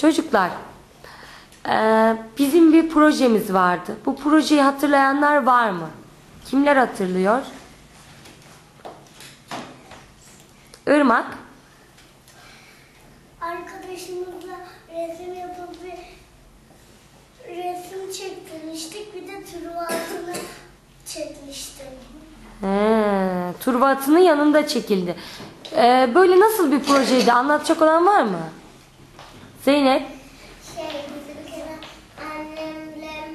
Çocuklar, eee, bizim bir projemiz vardı. Bu projeyi hatırlayanlar var mı? Kimler hatırlıyor? Irmak, Arkadaşımızla resim yapıp bir resim çektirmiştik. Bir de truvatını çekmiştik. he, turba atının yanında çekildi. Eee, böyle nasıl bir projeydi? Anlatacak olan var mı? Zeynep, Şey bizim bir kere annemle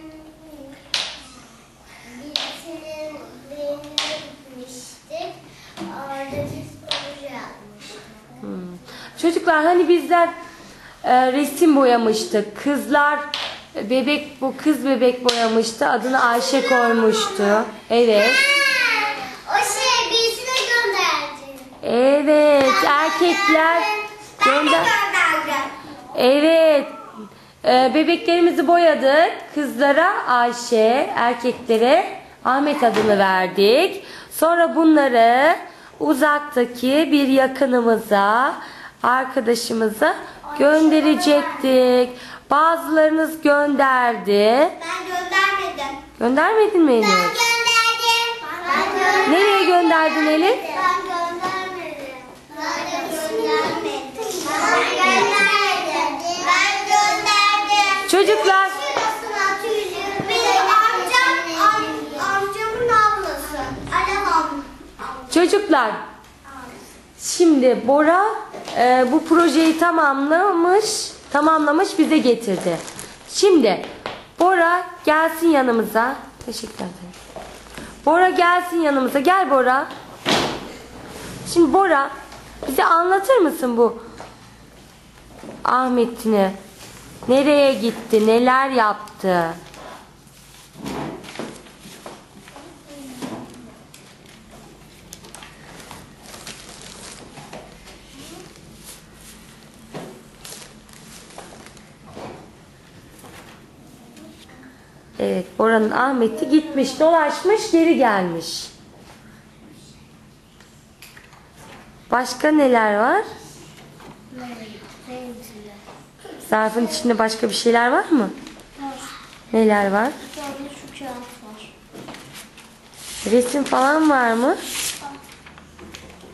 birisinin düğününe gitmiştik. Orada biz proje yapmıştık. Hmm. Çocuklar hani bizler e, resim boyamıştık. Kızlar bebek bu kız bebek boyamıştı. Adını Ayşe koymuştu. Evet. O şey birisine gönderdi. Evet. Erkekler gönder. gönderdim. Evet. E, bebeklerimizi boyadık. Kızlara Ayşe, erkeklere Ahmet adını verdik. Sonra bunları uzaktaki bir yakınımıza, arkadaşımıza gönderecektik. Bazılarınız gönderdi. Ben göndermedim. Göndermedin mi Elif? Ben gönderdim. Ben gönderdim. Nereye gönderdin Elif? Ben göndermedim. Ben göndermedim. Ben göndermedim. Ben gönderdim. Çocuklar Benim amcam, am, amcamın ablası. Alev abla. Çocuklar şimdi Bora e, bu projeyi tamamlamış tamamlamış bize getirdi. Şimdi Bora gelsin yanımıza. Teşekkür ederim. Bora gelsin yanımıza. Gel Bora. Şimdi Bora bize anlatır mısın bu Ahmet'ini? Nereye gitti? Neler yaptı? Evet, Bora'nın Ahmet'i gitmiş, dolaşmış, geri gelmiş. Başka neler var? Zarfın içinde başka bir şeyler var mı? Neler var? Resim falan var mı?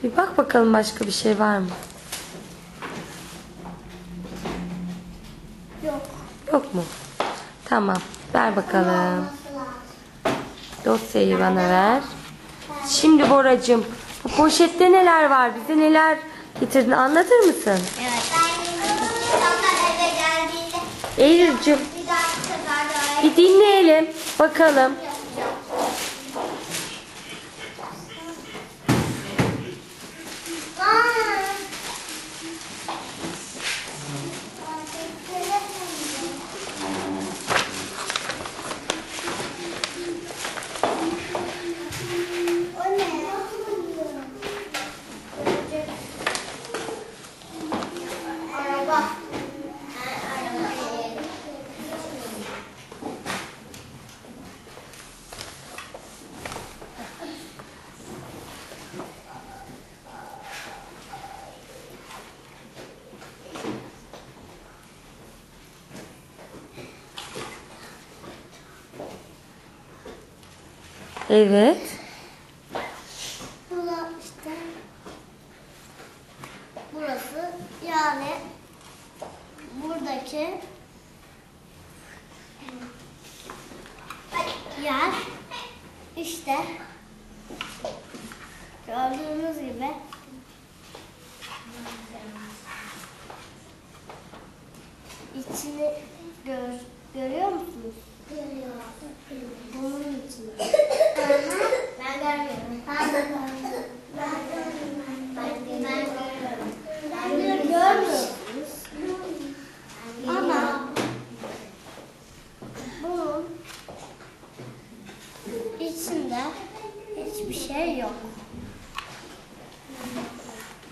Bir bak bakalım başka bir şey var mı? Yok. Yok mu? Tamam. Ver bakalım. Dosyayı bana ver. Şimdi Boracığım bu poşette neler var? Bize neler getirdin anlatır mısın? Evet. Eve geldiğinde Eylül'cüm bir dinleyelim bakalım. Evet. Bura işte burası yani buradaki yer işte gördüğünüz gibi içini gör, görüyor musunuz? Görüyorum. Bunun içini. ben görmüyorum. Ben de görmüyorum. Ben görmüyorum. Ben, ben görmüyorum. Ben görmüyorsunuz. Ama bunun içinde hiçbir şey yok.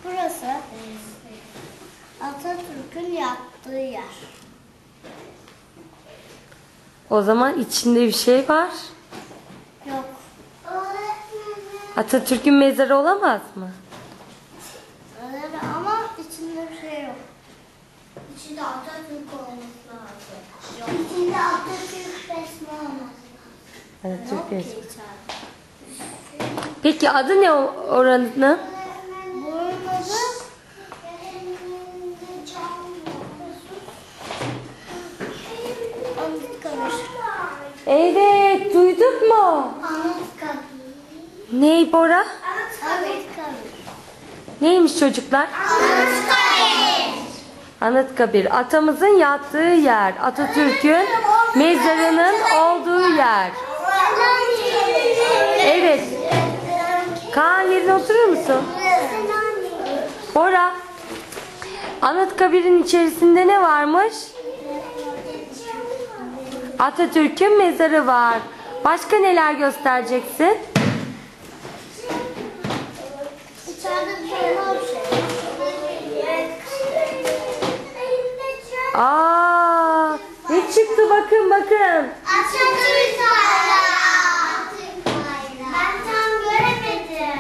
Burası Atatürk'ün yattığı yer. O zaman içinde bir şey var. Yok. Atatürk'ün mezarı olamaz mı? Öyle ama içinde bir şey yok. İçinde Atatürk olması lazım. Yok. İçinde Atatürk resmi olması lazım. Türk Yok resmi. Peki adı ne oranın? Bunun adı Anıtkabir. Evet mu? Anıtkabir. Ney Bora? Anıtkabir. Neymiş çocuklar? Anıtkabir. Anıtkabir. Atamızın yattığı yer. Atatürk'ün mezarının olduğu yer. Evet. Kaan yerine oturur musun? Bora. Anıtkabir'in içerisinde ne varmış? Atatürk'ün mezarı var. Başka neler göstereceksin? Şey. Aa, ne çıktı bakın bakın. Atatürk bayrağı. Ben tam göremedim.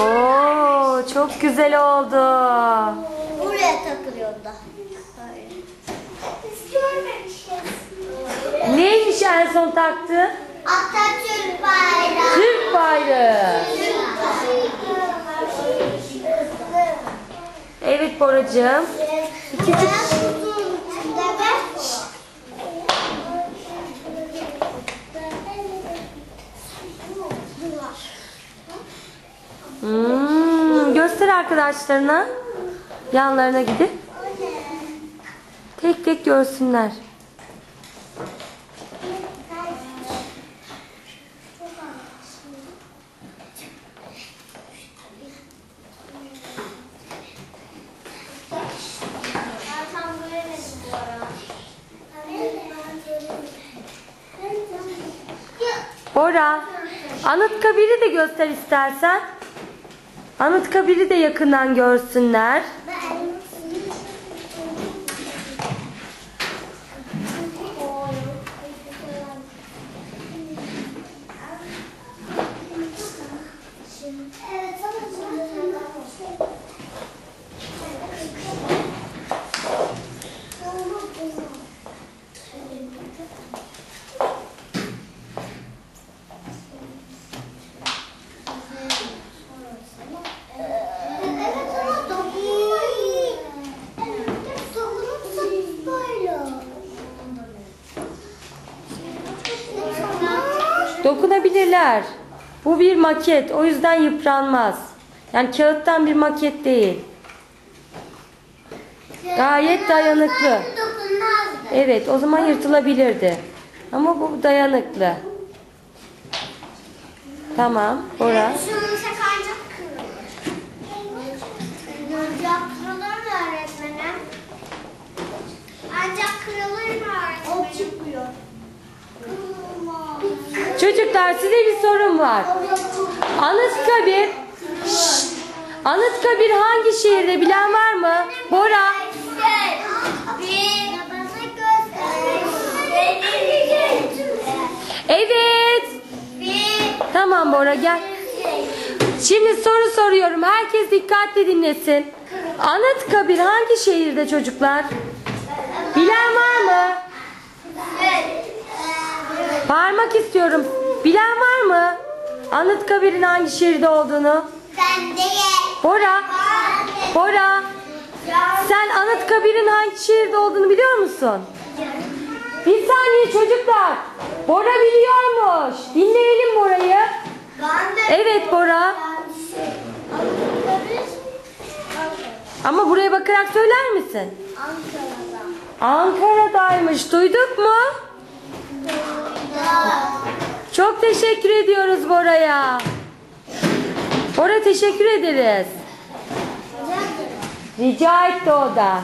Oo, çok güzel oldu. Buraya takılıyordu. Biz görmemişiz. Neymiş en son taktı? Atatürk bayrağı. Türk bayrağı. Evet Boracığım. İkinci Hmm, göster arkadaşlarına. Yanlarına gidip. Tek görsünler. Bora, Anıtkabir'i de göster istersen. Anıtkabir'i de yakından görsünler. Evet, ama Evet ama dokunmayın. Evet, dokunursanız böyle. Dokunabilirler. Bu bir maket. O yüzden yıpranmaz. Yani kağıttan bir maket değil. Gayet dayanıklı. Evet o zaman yırtılabilirdi. Ama bu dayanıklı. Tamam Bora. Şunu ancak kırılır. Ancak kırılır mı öğretmenim? Ancak kırılır mı öğretmenim? O çıkmıyor. Çocuklar size bir sorum var. Anıtkabir Şşt! Anıtkabir hangi şehirde bilen var mı? Bora. Evet. Tamam Bora gel. Şimdi soru soruyorum. Herkes dikkatli dinlesin. Anıtkabir hangi şehirde çocuklar? Bilen var mı? Bağırmak istiyorum. Bilen var mı? Anıtkabir'in hangi şehirde olduğunu? Ben değil. Bora. Bora. Sen Anıtkabir'in hangi şehirde olduğunu biliyor musun? Bir saniye çocuklar. Bora biliyormuş. Dinleyelim Bora'yı. De. Evet Bora. Ama buraya bakarak söyler misin? Ankara'da. Ankara'daymış. Duyduk mu? Çok teşekkür ediyoruz Bora'ya. Bora teşekkür ederiz. Rica etti o da.